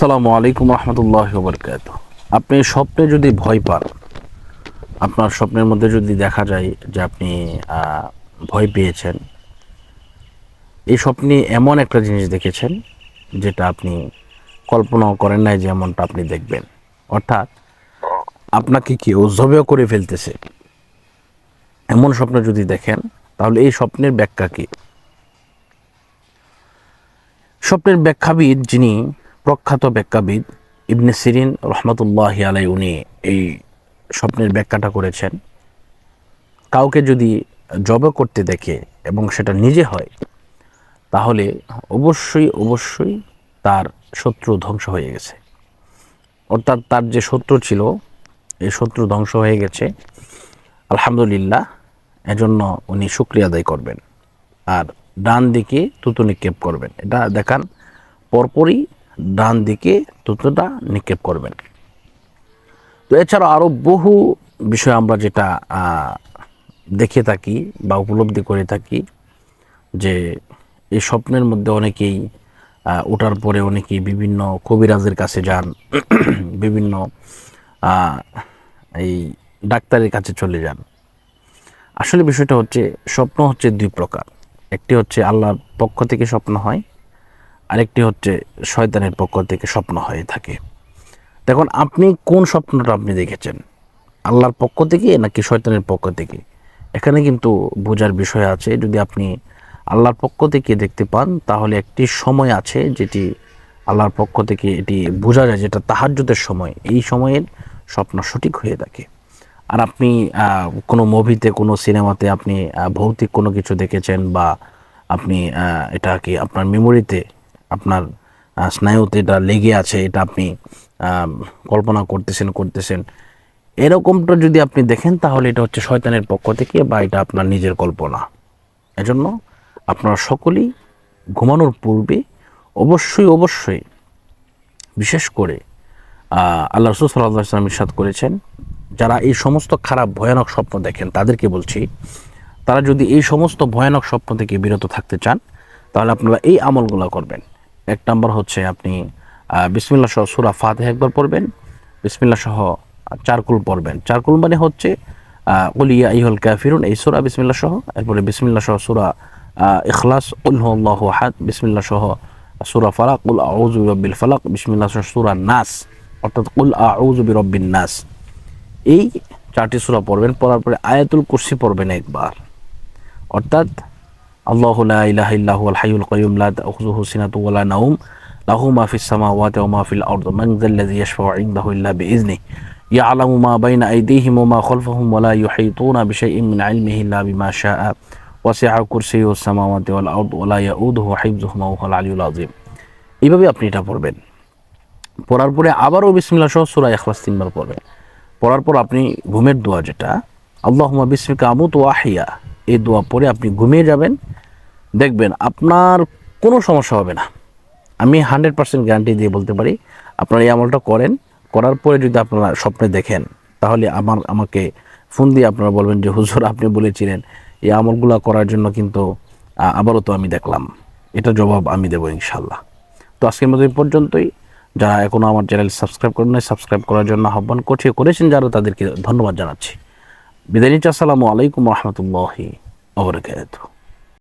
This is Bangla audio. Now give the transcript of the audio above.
আসসালামু আলাইকুম রহমতুল্লাহ বরকাত আপনি স্বপ্নে যদি ভয় পান, আপনার স্বপ্নের মধ্যে যদি দেখা যায় যে আপনি ভয় পেয়েছেন, এই স্বপ্নে এমন একটা জিনিস দেখেছেন যেটা আপনি কল্পনাও করেন নাই যে এমনটা আপনি দেখবেন। অর্থাৎ আপনাকে কেউ জবেও করে ফেলতেছে? এমন স্বপ্ন যদি দেখেন, তাহলে এই স্বপ্নের ব্যাখ্যা কী? স্বপ্নের ব্যাখ্যাবিদ যিনি প্রখ্যাত ব্যাখ্যাবিদ ইবনে সিরিন রহমতুল্লাহ আলাই উনি এই স্বপ্নের ব্যাখ্যাটা করেছেন। কাউকে যদি জব করতে দেখে এবং সেটা নিজে হয়, তাহলে অবশ্যই অবশ্যই তার শত্রু ধ্বংস হয়ে গেছে। অর্থাৎ তার যে শত্রু ছিল এই শত্রু ধ্বংস হয়ে গেছে। আলহামদুলিল্লাহ, এজন্য উনি শুক্রিয়া আদায় করবেন। আর ডান দিকে তুতু নিক্ষেপ করবেন। এটা দেখান, পরপরই ডান দিকে তুতুটা নিক্ষেপ করবেন। তো এছাড়া আরও বহু বিষয় আমরা যেটা দেখে থাকি বা উপলব্ধি করে থাকি যে এই স্বপ্নের মধ্যে অনেকেই ওঠার পরে অনেকেই বিভিন্ন কবিরাজের কাছে যান, বিভিন্ন এই ডাক্তারের কাছে চলে যান। আসলে বিষয়টা হচ্ছে, স্বপ্ন হচ্ছে দুই প্রকার। একটি হচ্ছে আল্লাহর পক্ষ থেকে স্বপ্ন হয় আরেকটি হচ্ছে শয়তানের পক্ষ থেকে স্বপ্ন হয়ে থাকে। দেখুন, আপনি কোন স্বপ্নটা আপনি দেখেছেন? আল্লাহর পক্ষ থেকে নাকি শয়তানের পক্ষ থেকে? এখানে কিন্তু বোঝার বিষয় আছে, যদি আপনি আল্লাহর পক্ষ থেকে দেখতে পান, তাহলে একটি সময় আছে যেটি আল্লাহর পক্ষ থেকে এটি বোঝা যায়, যেটা তাহাজ্জুদের সময়। এই সময়ের স্বপ্ন সঠিক হয়ে থাকে। আর আপনি কোনো মুভিতে, কোনো সিনেমাতে আপনি ভৌতিক কোনো কিছু দেখেছেন বা আপনি এটা কি আপনার মেমোরিতে আপনার স্নায়ুতে এটা লেগে আছে, এটা আপনি কল্পনা করতেছেন করতেছেন। এরকমটা যদি আপনি দেখেন, তাহলে এটা হচ্ছে শয়তানের পক্ষ থেকে বা এটা আপনার নিজের কল্পনা। এজন্য আপনারা সকলেই ঘুমানোর পূর্বে অবশ্যই অবশ্যই বিশেষ করে আল্লাহ রসুল সাল্লাহ ইসলাম ইরশাদ করেছেন, যারা এই সমস্ত খারাপ, ভয়ানক স্বপ্ন দেখেন, তাদেরকে বলছি, তারা যদি এই সমস্ত ভয়ানক স্বপ্ন থেকে বিরত থাকতে চান, তাহলে আপনারা এই আমলগুলো করবেন। এক নাম্বার হচ্ছে আপনি বিসমিল্লা সহ সুরা ফাতে একবার পড়বেন বিসমিল্লা সহ চারকুল পড়বেন। চারকুল মানে হচ্ছে উলিয়া ইহল কাফিরুন, এই সুরা বিসমিল্লা সহ, এরপরে বিসমিল্লা সহ সুরা ইখলাস উল্লাহ হাদ বিসমিল্লা সহ সুরা ফালাক উল আউজু রব্বিল ফালাক বিসমিল্লা সহ সুরা নাস, অর্থাৎ উল আউজু রব্বিন নাস। এই চারটি সূরা পড়বেন, পড়ার পরে আয়াতুল কুরসি পড়বেন একবার। অর্থাৎ আল্লাহুল্লাহ ইলাহ ইল্লাহ লাহু সামা ওয়াতে মাহফিল আউদ মংজাল্লাজি ইয়াশফা ইন্দাহু ইল্লা বিইজনি ইয়ালামু মা বাইনা আইদিহিম ওয়া মা খালফাহুম ওয়া লা বিশাইইন মিন ইলমিহি ইল্লা বিমা শাআ ওয়াসিআ সামাওয়াতি ওয়াল আরদ ওয়া লা ইয়াউদুহু হিফযুহুমা ওয়া হুয়াল আযীম এইভাবে আপনি এটা পড়বেন। পড়ার পরে আবারও বিসমিল্লা সহ সুরা এখলাস তিনবার পড়বেন। পড়ার পর আপনি ঘুমের দোয়া যেটা আল্লাহমা বিসমিকা আমুত ওয়াহিয়া এই দোয়া পরে আপনি ঘুমিয়ে যাবেন। দেখবেন আপনার কোনো সমস্যা হবে না। আমি হান্ড্রেড পার্সেন্ট গ্যারান্টি দিয়ে বলতে পারি, আপনারা এই আমলটা করেন, করার পরে যদি আপনারা স্বপ্নে দেখেন, তাহলে আমার, আমাকে ফোন দিয়ে আপনারা বলবেন যে, হুজুর, আপনি বলেছিলেন, এই আমলগুলো করার জন্য কিন্তু আবারও তো আমি দেখলাম। এটা জবাব আমি দেবো ইনশাল্লাহ তো আজকের মতো এই পর্যন্তই। যারা এখনও আমার চ্যানেল সাবস্ক্রাইব করেন নাই, সাবস্ক্রাইব করার জন্য আহ্বান করছি, করেছেন যারা, তাদেরকে ধন্যবাদ জানাচ্ছি। বিদায় নিচ্ছি, আসসালামু আলাইকুম রহমতুল্লাহি আবরকাত